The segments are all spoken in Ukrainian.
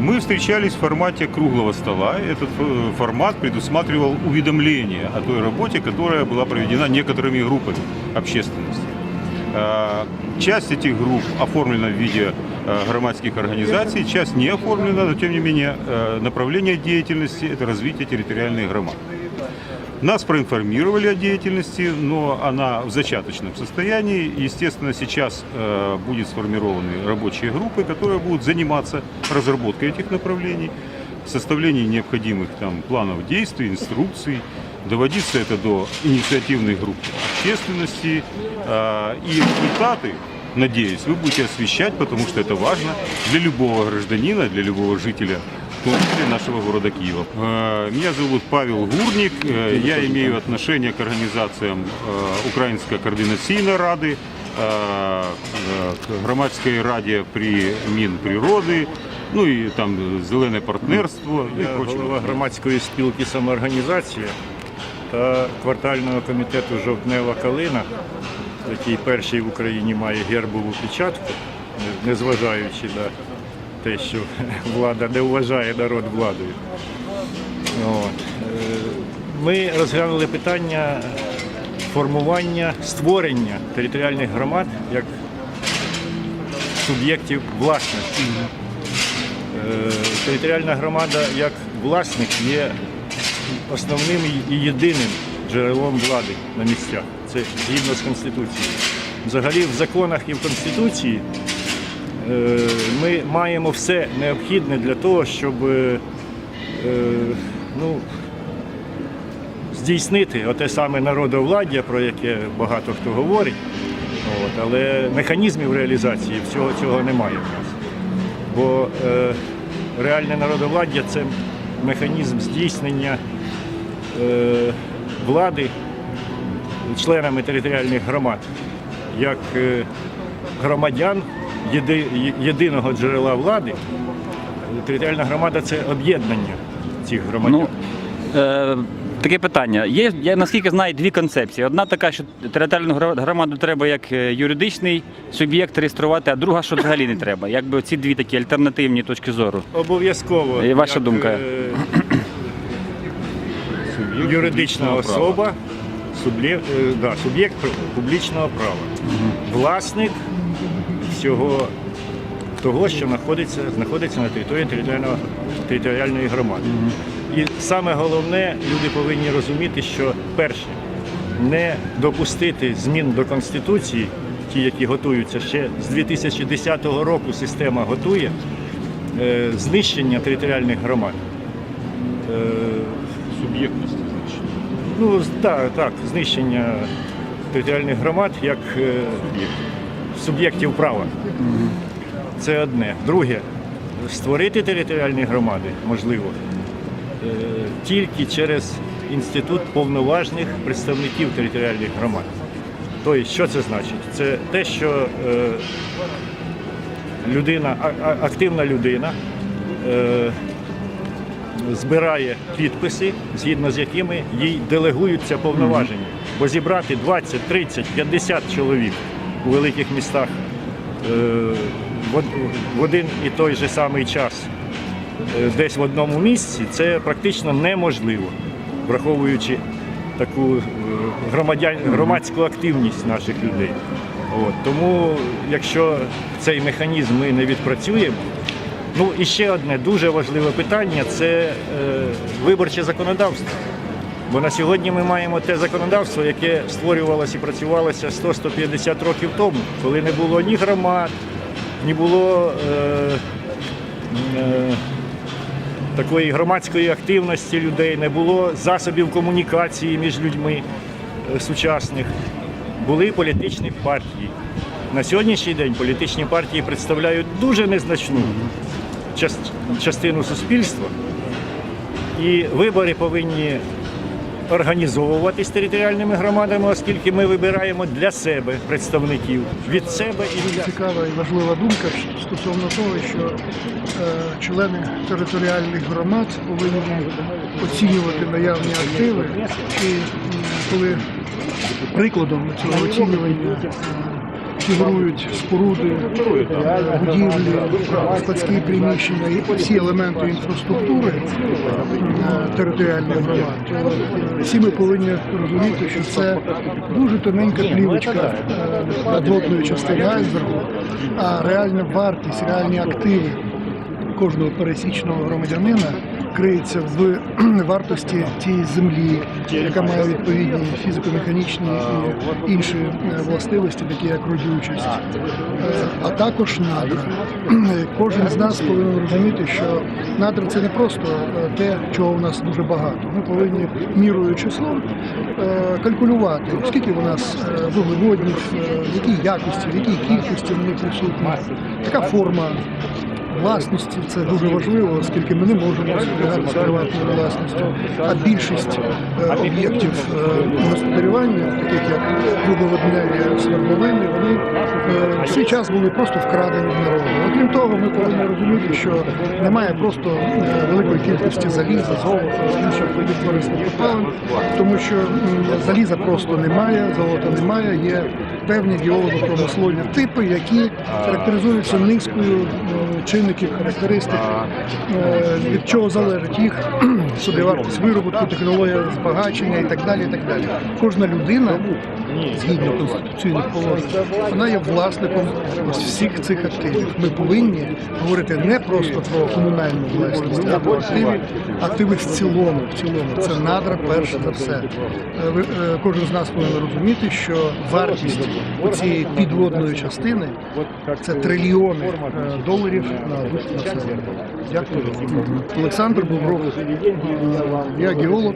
Мы встречались в формате круглого стола. Этот э, формат предусматривал уведомление о той работе, которая была проведена некоторыми группами общественности. Э, Часть этих групп оформлена в виде э, громадских организаций, часть не оформлена, но тем не менее направление деятельности – это развитие территориальных громад. Нас проинформировали о деятельности, но она в зачаточном состоянии. Естественно, сейчас э, будут сформированы рабочие группы, которые будут заниматься разработкой этих направлений, составлением необходимых там, планов действий, инструкций. Доводиться это до инициативных групп общественности. Э, и результаты, надеюсь, вы будете освещать, потому что это важно для любого гражданина, для любого жителя в том числе нашего города Киева. Э, Меня зовут Павел Гурник, Э, я имею отношение к организациям э, Украинской координаційної ради, е, е, к громадської раді при Мінприроди, ну і там зелене партнерство і Я прочее. голова громадської спілки самоорганізація та квартального комітету Жовтнева калина, який перший в Україні має гербову печатку, не- незважаючи на те, що влада не вважає народ владою. От. Е, Ми розглянули питання формування, створення територіальних громад як суб'єктів власності. Е, Територіальна громада як власник є основним і єдиним джерелом влади на місцях. Це згідно з Конституцією. Взагалі в законах і в Конституції е, ми маємо все необхідне для того, щоб е, ну, здійснити оте саме народовладдя, про яке багато хто говорить. От, але механізмів реалізації всього цього немає в нас. Бо е, реальне народовладдя це механізм здійснення е, влади членами територіальних громад як е, громадян єди, єдиного джерела влади. Територіальна громада це об'єднання цих громадян. Ну, е, таке питання. Є, я наскільки знаю, дві концепції. Одна така, що територіальну громаду треба як е, юридичний суб'єкт реєструвати, а друга, що взагалі не треба. Якби ці дві такі альтернативні точки зору. Обов'язково. І ваша як, думка? е, юридична особа, е, да, суб'єкт публічного права. Власник всього того, що знаходиться, знаходиться на території територіального, територіальної громади. І саме головне, люди повинні розуміти, що перше, не допустити змін до Конституції, ті, які готуються ще з 2010 року система готує, е, знищення територіальних громад. Е, Суб'єктності, значить. Ну, так, так, знищення територіальних громад як е, суб'єктів права. Це одне. Друге, створити територіальні громади можливо е, тільки через інститут повноважних представників територіальних громад. Тобто, що це значить? Це те, що е, людина, активна людина е, збирає підписи, згідно з якими їй делегуються повноваження. Бо зібрати 20, 30, 50 чоловік у великих містах е, в один і той же самий час е, десь в одному місці, це практично неможливо, враховуючи таку е, громадян, громадську активність наших людей. От, тому, якщо цей механізм ми не відпрацюємо, Ну і ще одне дуже важливе питання це виборче законодавство. Бо на сьогодні ми маємо те законодавство, яке створювалося і працювалося 100-150 років тому, коли не було ні громад, ні було е, е, такої громадської активності людей, не було засобів комунікації між людьми е, сучасних. Були політичні партії. На сьогоднішній день політичні партії представляють дуже незначну част- частину суспільства. І вибори повинні організовуватись територіальними громадами, оскільки ми вибираємо для себе представників. Від себе і від... цікава і важлива думка стосовно того, що е, члени територіальних громад повинні оцінювати наявні активи, і коли прикладом цього оцінювання е, фігурують споруди, будівлі, складські приміщення і всі елементи інфраструктури е, територіальних громад, всі ми повинні розуміти, що це дуже тоненька плівочка е, надводної частини айсбергу, а реальна вартість, реальні активи кожного пересічного громадянина криється в вартості тієї землі, яка має відповідні фізико-механічні і інші е, властивості, такі як родючість, Е, а також надра. Кожен з нас повинен розуміти, що надра це не просто е, те, чого у нас дуже багато. Ми повинні мірою числом калькулювати, скільки у нас вуглеводнів, в якій якості, в якій кількості вони присутні, яка форма власності. Це дуже важливо, оскільки ми не можемо зберігатися приватною власністю. А більшість е, об'єктів е, господарювання, таких як вуглеводневі свердловини, вони свій час були просто вкрадені в народу. Окрім того, ми повинні розуміти, що немає просто е, великої кількості заліза, золота, інших видів корисних копалин, тому що заліза просто немає, золота немає. Є певні геолого-промислові типи, які характеризуються низкою е, чинників, характеристик, е, від чого залежить їх собівартість виробітку, технологія збагачення і так далі. І так далі. Кожна людина, згідно конституційних положень, вона є власником ось всіх цих активів. Ми повинні говорити не просто про комунальну власність, а про активи, активи в цілому. В цілому це надра перш за все. Е, е, Кожен з нас повинен розуміти, що вартість цієї підводної частини це трильйони е, доларів на населення. Дякую. Олександр Бобров. Е, Я геолог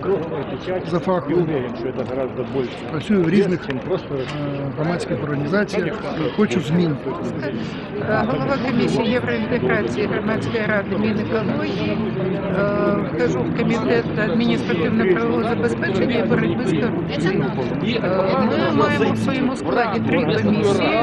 за фахом. Працюю в різних е, громадських організаціях. Хочу змін. Голова комісії євроінтеграції громадської ради Мінекології, е, вхожу в комітет адміністративно-правового забезпечення боротьби з корупцією. Е, Ми маємо в своєму складі три комісії.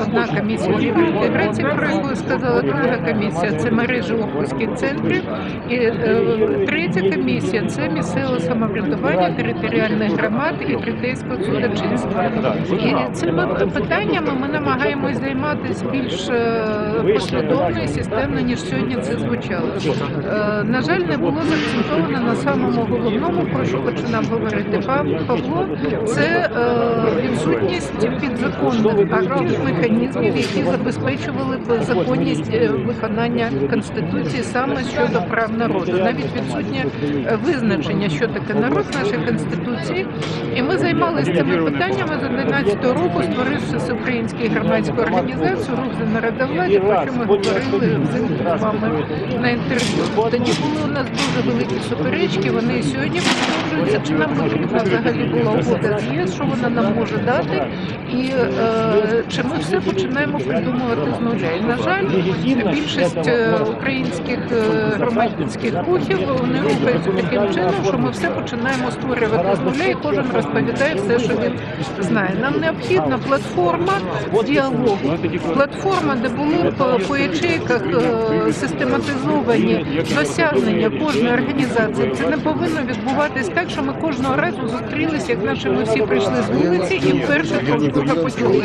Одна комісія євроінтеграції, про яку сказала, друга комісія це мережі опусків центрів. І е, третя комісія це місцеве самоврядування територіальних громад і третейського судочинства. І цими питаннями ми намагаємось займатися більш е, послідовно і системно, ніж сьогодні це звучало. Е, На жаль, не було заакцентовано на самому головному, про що починав говорити Павло. Це відсутність підзаконних актів, механізмів, які забезпечували б законність виконання конституції саме щодо прав народу. Навіть відсутнє е, визначення, що таке народ в нашій конституції. І ми займалися цими питаннями з 11 року, створивши всеукраїнську громадську організацію Рух за народовладдя, про що ми говорили з вами на інтерв'ю. Тоді були у нас дуже великі суперечки. Вони сьогодні продовжуються. Чи нам потрібна взагалі була угода з ЄС, що вона нам може дати, і е, чи ми все починаємо придумувати з нуля. І на жаль, більшість е, українських е, громадських рухів вони рухаються таким чином, що ми все починаємо створювати з нуля, і кожен розповідає все, що він знає. Нам необхідна платформа діалогу, платформа, де були б по ячейках е, систематизовані досягнення кожної організації. Це не повинно відбуватись так, що ми кожного разу зустрілися, як наче ми всі прийшли з вулиці і вперше друга почули.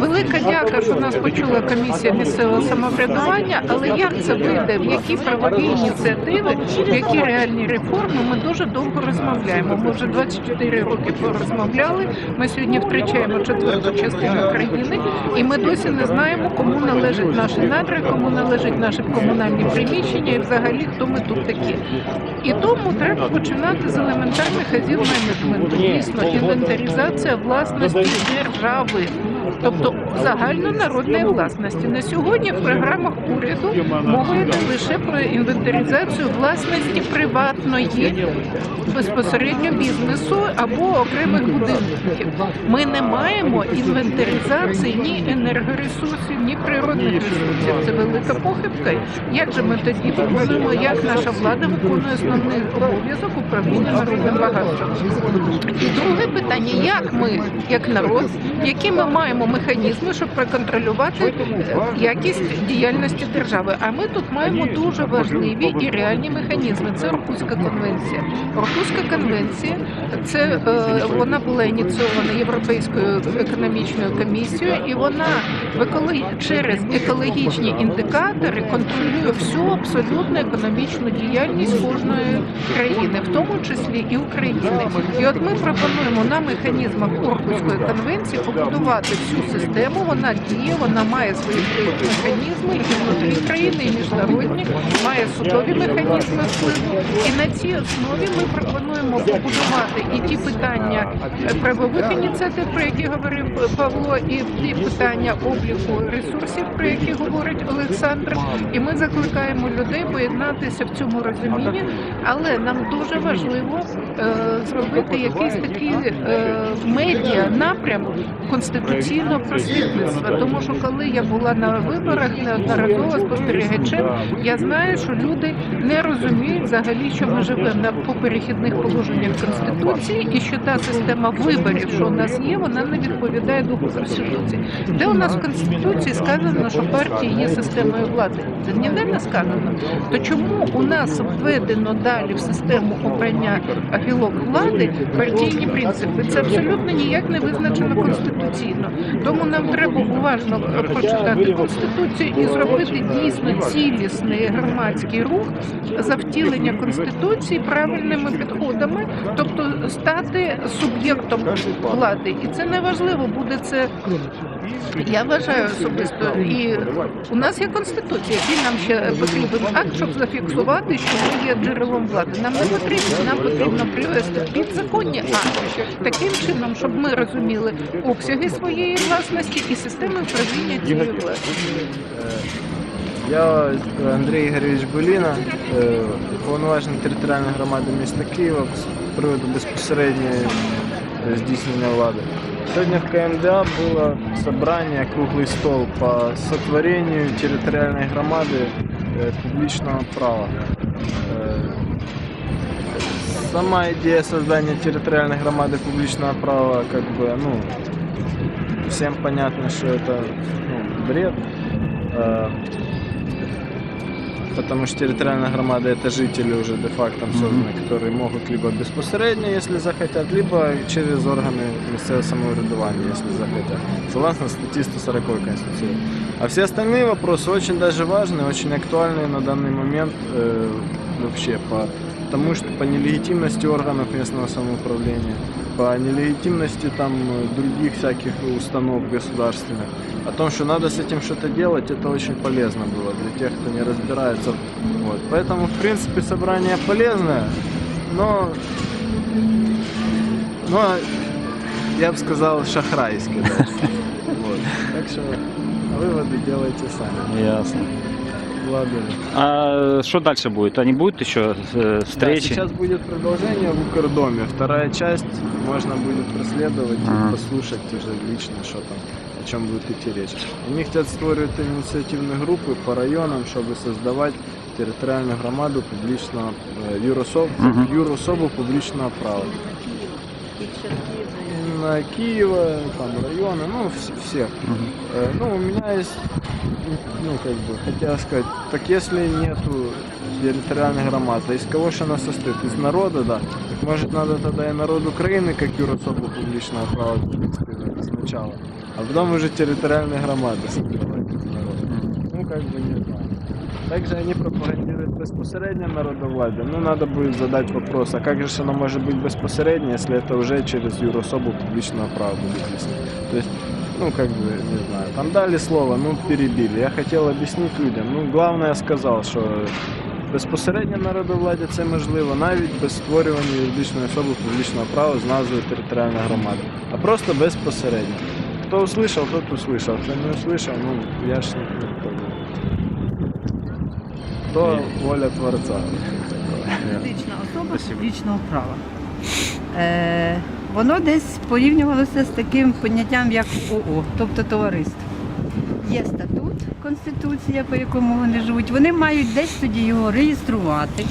Велика дяка, що нас почула комісія місцевого самоврядування, але як це вийде, в які правові ініціативи, які реальні реформи, ми дуже довго розмовляємо. Ми вже 24 роки порозмовляли. Ми сьогодні втрачаємо четверту частину країни, і ми досі не знаємо, кому належать наші надри, кому належать наші комунальні приміщення, і взагалі хто ми тут такі. І тому треба починати з елементарних азів менеджменту. Дійсно, інвентаризація власності держави. Тобто загальнонародної власності на сьогодні в програмах уряду мова йде лише про інвентаризацію власності приватної безпосередньо бізнесу або окремих будинків. Ми не маємо інвентаризації ні енергоресурсів, ні природних ресурсів. Це велика похибка. Як же ми тоді виконуємо, як наша влада виконує основний обов'язок управління народним багатством? І друге питання: як ми, як народ, які ми маємо механізми щоб проконтролювати е, якість діяльності держави. А ми тут маємо дуже важливі і реальні механізми. Це Оркутська конвенція. Оркутська конвенція це е, вона була ініційована Європейською економічною комісією, і вона через екологічні індикатори контролює всю абсолютно економічну діяльність кожної країни, в тому числі і України. І от ми пропонуємо на механізмах Оркутської конвенції побудувати всю систему. Вона діє, вона має свої механізми і внутрі країни, і міжнародні, має судові механізми впливу. І на цій основі ми пропонуємо побудувати і ті питання правових ініціатив, про які говорив Павло, і ті питання обліку ресурсів, про які говорить Олександр. І ми закликаємо людей поєднатися в цьому розумінні, але нам дуже важливо е, зробити якийсь такий е, медіа напрям конституційного просвітництва. Тому що коли я була на виборах неодноразово спостерігачем, я знаю, що люди не розуміють взагалі, що ми живемо на по перехідних положеннях конституції, і що та система виборів, що у нас є, вона не відповідає духу конституції. Де у нас в конституції сказано, що партії є системою влади? Це ніде не сказано. То чому у нас введено далі в систему обрання гілок влади партійні принципи? Це абсолютно ніяк не визначено конституційно. Тому нам треба уважно прочитати конституцію і зробити дійсно цілісний громадський рух за втілення конституції правильними підходами, тобто стати суб'єктом влади. І це не важливо, буде це я вважаю особисто, і у нас є конституція, який нам ще потрібен акт, щоб зафіксувати, що ми є джерелом влади. Нам не потрібно, нам потрібно привести підзаконні акти таким чином, щоб ми розуміли обсяги своєї власності і системи управління цією власністю. Я Андрій Ігорович Буліна, е, повноважений територіальної громади міста Києва з приводу безпосередньої е, здійснення влади. Сьогодні в КМДА було собрання, круглий стол по сотворенню територіальної громади е, публічного права. Е, Сама идея создания территориальной громады публичного права, как бы, ну, всем понятно, что это ну, бред. Э, Потому что территориальная громада это жители уже де-факто созданы, которые могут либо безпосередньо, если захотят, либо через органы местного самоврядування, если захотят. Согласно статье 140 Конституции. А все остальные вопросы очень даже важные, очень актуальные на данный момент э, вообще по тому, что по нелегитимности органов местного самоуправления, по нелегитимности там э, других всяких установ государственных. О том, что надо с этим что-то делать, это очень полезно было для тех, кто не разбирается. Вот. Поэтому, в принципе, собрание полезное, но, но я бы сказал, шахрайское. даже. Вот. Так что выводы делайте сами. Ясно. Благодарю. А що далі буде? Вони будуть ще е, Да, встречі? сейчас будет продолжение в Укрдоме. Вторая часть можно будет проследовать Ага. и послушать уже лично, что там, о чем будет идти речь. Они хотят створювати ініціативні групи по районам, щоб создавати територіальну громаду публічного е, юрособ, Мгм. юрособу публічного права. На Киева, там районы, ну вс- всех. Мгм. Э, Ну, у меня есть, ну, как бы, хотел сказать, так если нету территориальной громады, из кого же она состоит? Из народа, да. Так может надо тогда и народ Украины, как юрособу публичного права, принципе, сначала. А потом уже территориальные громады создавать. Ну, как бы, не знаю. Также они пропагандируют безпосередньо народовладие. Ну, надо будет задать вопрос, а как же оно может быть безпосередньо, если это уже через юрособу публичного права будет? То есть, ну, как бы, не знаю, там дали слово, ну, перебили. Я хотел объяснить людям. Ну, главное, я сказал, що безпосередньо народовладдя це можливо навіть без створювання юридичної особи публічного права з назвою територіальна громада, а просто безпосередньо. Хто услышав, тот услышав. Хто не услышав, ну, я ж не как бы, то воля Творця. юридична особа публічного права. Е, воно десь порівнювалося з таким поняттям, як ООО, тобто товариство. Є статут, конституція, по якому вони живуть. Вони мають десь тоді його реєструвати.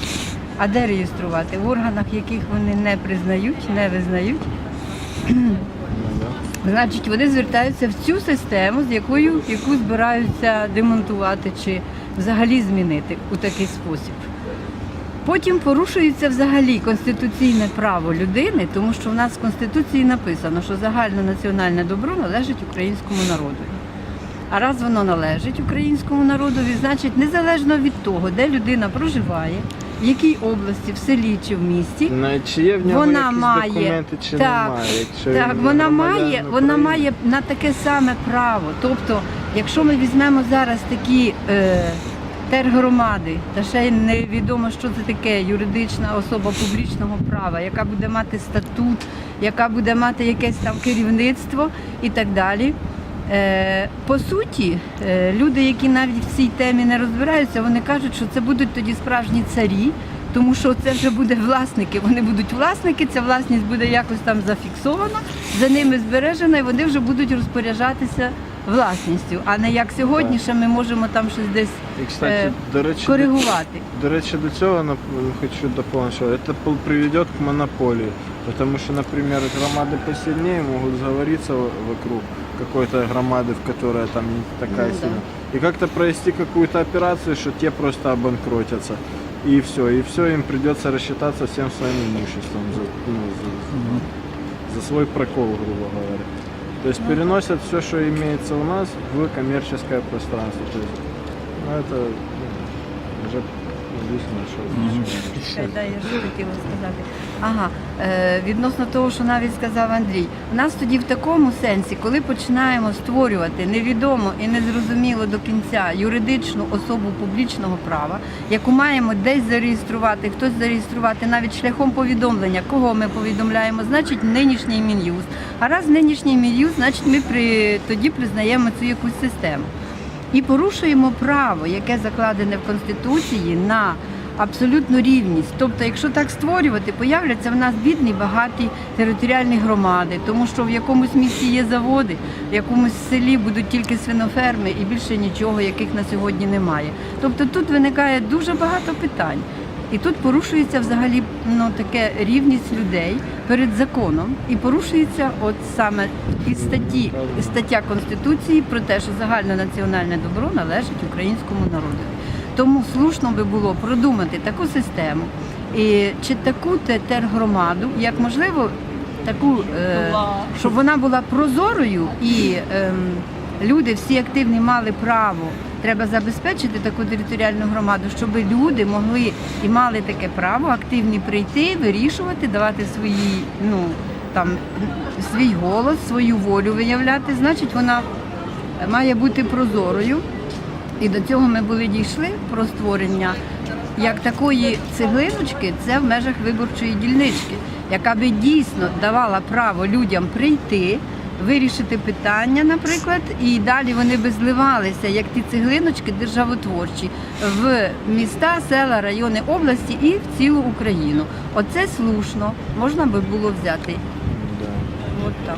А де реєструвати? В органах, яких вони не признають, не визнають. Значить, вони звертаються в цю систему, з якою яку збираються демонтувати чи взагалі змінити у такий спосіб. Потім порушується взагалі конституційне право людини, тому що в нас в Конституції написано, що загальне національне добро належить українському народу. А раз воно належить українському народові, значить, незалежно від того, де людина проживає, в якій області, в селі чи в місті, На чи є в нього вона якісь має документи, чи так, немає? Якщо так, він вона громадянин має, вона України. має на таке саме право. Тобто, якщо ми візьмемо зараз такі е, тергромади, та ще й невідомо, що це таке, юридична особа публічного права, яка буде мати статут, яка буде мати якесь там керівництво і так далі. Е, по суті, е, люди, які навіть в цій темі не розбираються, вони кажуть, що це будуть тоді справжні царі, тому що це вже буде власники. Вони будуть власники, ця власність буде якось там зафіксована, за ними збережена, і вони вже будуть розпоряджатися власністю, а не як сьогодні, що ми можемо там щось десь І, кстати, е, до речі, коригувати. До речі, до цього хочу дополнить, что это пол- приведет к монополии. Потому что, например, громады посильнее могут сговориться в- вокруг какой-то громады, в которой там не такая Ну да. сильная. И как-то провести какую-то операцию, что те просто обанкротятся. И все, и все, им придется рассчитаться всем своим имуществом за, ну, за- за свой прокол, грубо говоря. То есть переносят все, что имеется у нас, в коммерческое пространство. То есть, ну, это ну, уже звісно, що я що хотіла сказати. Ага, е, відносно того, що навіть сказав Андрій, у нас тоді в такому сенсі, коли починаємо створювати невідомо і незрозуміло до кінця юридичну особу публічного права, яку маємо десь зареєструвати, хтось зареєструвати навіть шляхом повідомлення, кого ми повідомляємо, значить нинішній мін'юз. А раз нинішній мін'юз, значить ми при тоді признаємо цю якусь систему і порушуємо право, яке закладене в Конституції на абсолютну рівність. Тобто, якщо так створювати, появляться в нас бідні, багаті територіальні громади, тому що в якомусь місті є заводи, в якомусь селі будуть тільки свиноферми і більше нічого, яких на сьогодні немає. Тобто тут виникає дуже багато питань. І тут порушується взагалі ну, таке рівність людей перед законом, і порушується от саме і статті і стаття Конституції про те, що загальне національне добро належить українському народу. Тому слушно би було продумати таку систему і чи таку те- тергромаду, як можливо, таку, е, щоб вона була прозорою і ем, люди всі активні мали право. Треба забезпечити таку територіальну громаду, щоб люди могли і мали таке право активні прийти, вирішувати, давати свої, ну там свій голос, свою волю виявляти. Значить, вона має бути прозорою. І до цього ми були дійшли про створення як такої цеглиночки, це в межах виборчої дільнички, яка би дійсно давала право людям прийти, вирішити питання, наприклад, і далі вони би зливалися, як ті цеглиночки державотворчі, в міста, села, райони області і в цілу Україну. Оце слушно можна би було взяти. От так.